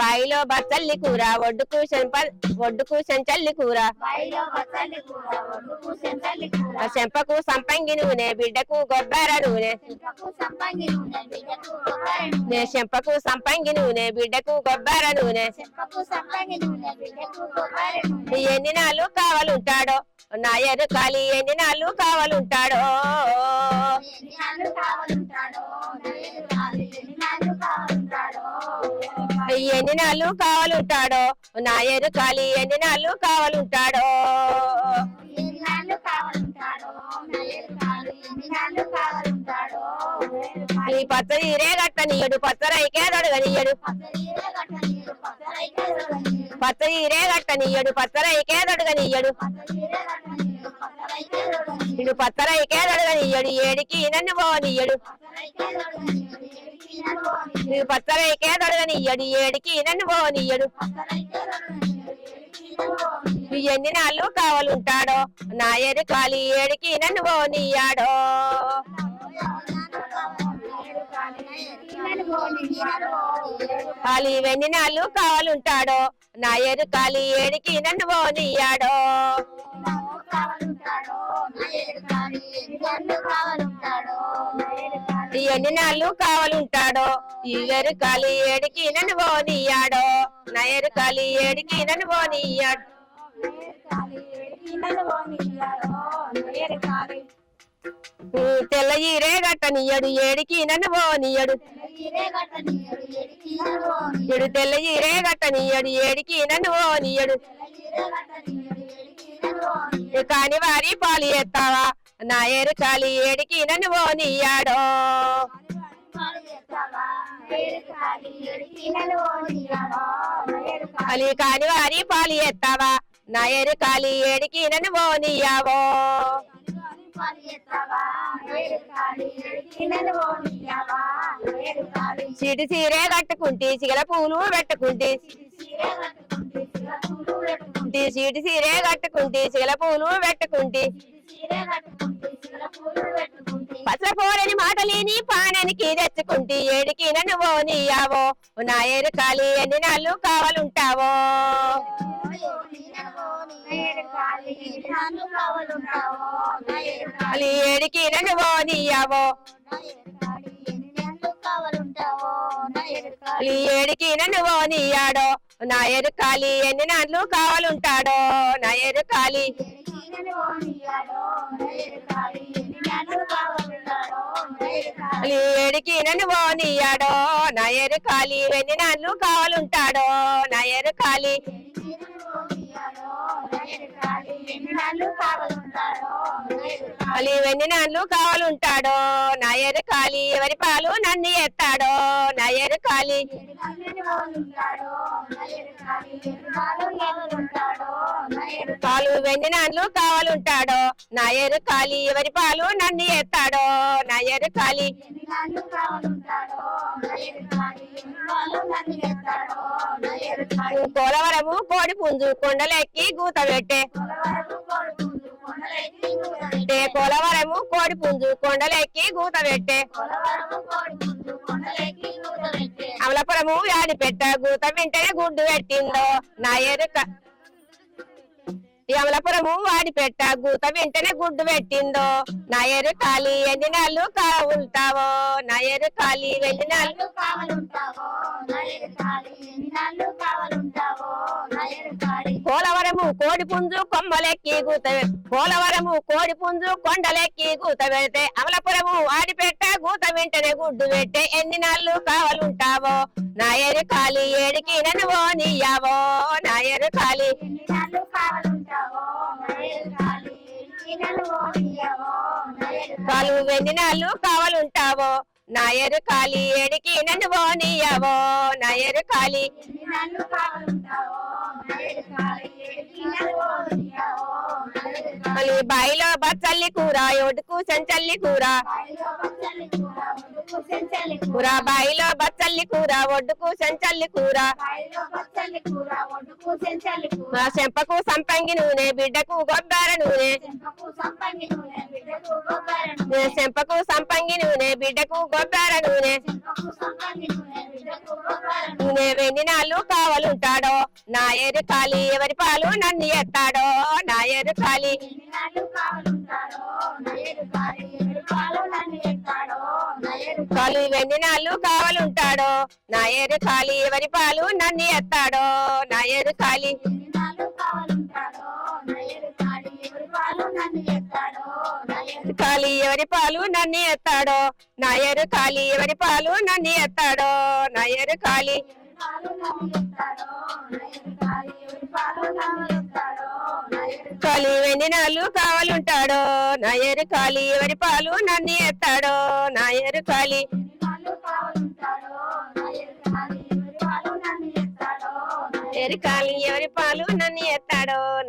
బాయిలో బచ్చల్లి కూర ఒడ్డుకు చెంప ఒడ్డుకు చెంచల్లి కూర. కూర చెంపకు సంపంగి నూనె బిడ్డకు గొబ్బర నూనె. చెంపకు సంపంగి నూనె బిడ్డకు నే చెంపకు సంపంగి నూనె బిడ్డకు గొబ్బర నూనె. ఎన్ని నాలు కావాలుంటాడో? నాయరు కాలి ఎన్ని నాలు కావాలుంటాడో? ఎన్ని నాళ్ళు కావాలంటాడో? నలుగురు కాదు ఎన్ని నాళ్ళు కావాలంటాడో? ఈ పచ్చడి ఇరే కట్టనీయుడు పచ్చడి ఇరే గట్టనీయడు పచ్చరైకే దొడగనీయడు. పచ్చరీరే కట్టనీయుడు ఇడు పచ్చరైకే దొడగనీయడు. ఏడికి నన్ను పోనీయడు పచ్చరైకే దొరకనీయుడు ఏడికి నన్ను పోనీయుడు. ఇడు పచ్చరైకే దొడగనీయడు ఏడికి నన్ను పోనీయడు పచ్చరైకే ఏడికి నన్ను ఎన్ని నాళ్ళు కావాలంటాడో నా ఏడు కాలి ఏడికి నన్ను పోనీయాడో కాలి వెన్ని నాళ్ళు నా ఏడు కాలి ఏడికి నన్ను పోనీయాడో ఎన్ని నాళ్ళు కావాలుంటాడో? ఇవరు కాలి ఏడికి నన్ను పోనీయాడో? నయరు కాలి ఏడికి నన్ను పోనీయాడు? తెల్ల ఈరే గట్టనియడు ఏడికి నన్ను పోనీయడు. ఇడు తెల్ల ఈరే గట్టనియడు ఏడికి నన్ను పోనీయడు. కాని వారి పాలు ఎత్తావా? నా ఏరు కాలి ఏడికి నన్ను పోనీయాడో కాలి కాని వారి పాలు ఎత్తావా? నా ఏరు కాలి ఏడికి నన్ను పోనీయావో చిటి సీరే కట్టుకుంటే సిగల పూలు పెట్టుకుంటే. చీటి సీరే కట్టుకుంటే సిగల పూలు పెట్టుకుంటే. పసపోరని మాటలేని పానానికి తెచ్చుకుంటే ఏడికి నన్ను పోనీయావో నా ఏరు కాలి ఎన్ని నాళ్ళు కావాలుంటావో? ఏడికి నన్ను పోనీయావో ఏడికి నన్ను పోనీయాడో నా ఎరు కాలి ఎన్ని నాళ్ళు కావాలుంటాడో? నా ఎరు కాలి కాలి ఏడికి నన్ను పోనీయాడో? నయరు కాలి ఎన్ని నాళ్ళు కావాలుంటాడో నయరు కాలి కాలి ఎన్ని నాళ్ళు కావాలుంటాడో కాలి ఎవరి పాలు నన్ను ఎత్తాడో? నయరు కాలి పాలు వెండి నాళ్ళు కావాలుంటాడో? నా ఎరు కాలి ఎవరి పాలు నన్ను ఎత్తాడో? నా ఎరు కాలి పోలవరము కోడి పుంజు కొండలెక్కి గూత పెట్టే. పోలవరము కోడి పుంజు కొండలెక్కి గూత పెట్టే. అమలపురము యాడి పెట్ట. గూత వెంటనే గుడ్డు పెట్టిందో? నా ఎరుక యమలపురము వాడి పెట్ట? గూత వెంటనే గుడ్డు పెట్టిందో? నా ఎరు కాలి ఎన్ని నాళ్ళు కావుంటావో? నా ఎరు కాలి వెండి నాళ్ళు కావాలంటావో నయరు కాలి ఎన్ని నాళ్ళు పోలవరము కోడి పుంజు కొమ్మలెక్కి గూత పోలవరము కోడి పుంజు కొండలెక్కి గూత పెడితే అమలపురము ఆడిపెట్ట గూత వెంటనే గుడ్డు పెట్టే ఎన్ని నాళ్ళు కావాలుంటావో నాయరు కాలి ఏడికి నన్ను ఓనియావో నాయరు కాలి కాలి ఎన్ని కావాలి ఉంటావో నాయరు కాలి ఎడికి నన్ను పోనీయవో? నాయరు కాలి మళ్ళీ బాయిలో బచ్చల్లి కూర ఒడుకు సంచల్లి కూర. కూర బాయిలో బచ్చల్లి కూర ఒడ్డుకు సెంచల్లి కూర. మా చెంపకు సంపంగి నూనె బిడ్డకు గొబ్బర నూనె. చెంపకు సంపంగి నూనె బిడ్డకు నూనె చెంపకు సంపంగి నూనె బిడ్డకు గొబ్బర నూనె. నూనె బిడ్డకు నాళ్ళు కావాలంటాడో? నా ఎరు కాలి ఎవరి పాలు నన్ను ఎత్తాడో? నా ఎరు కాలి కావాలంటాడో? నా కాలు వెన్ని నాళ్ళు కావాలంటాడో? నా ఎరు కాలి ఎవరి పాలు? నన్ను ఎత్తాడో? నా ఎరు కాలి కాలి ఎవరి పాలు? నన్ను ఎత్తాడో? నా ఎరు కాలి ఎవరి పాలు? నన్ను ఎత్తాడో? నా ఎరు కాలి కాలి వెన్ని నాళ్ళు కావాలంటాడో నా ఎరు కాలి ఎవరి పాలు నన్ను ఎత్తాడో నా ఎరు కాలి ఎవరి ఎరు కాలి ఎవరి పాలు నన్ను ఎత్తాడో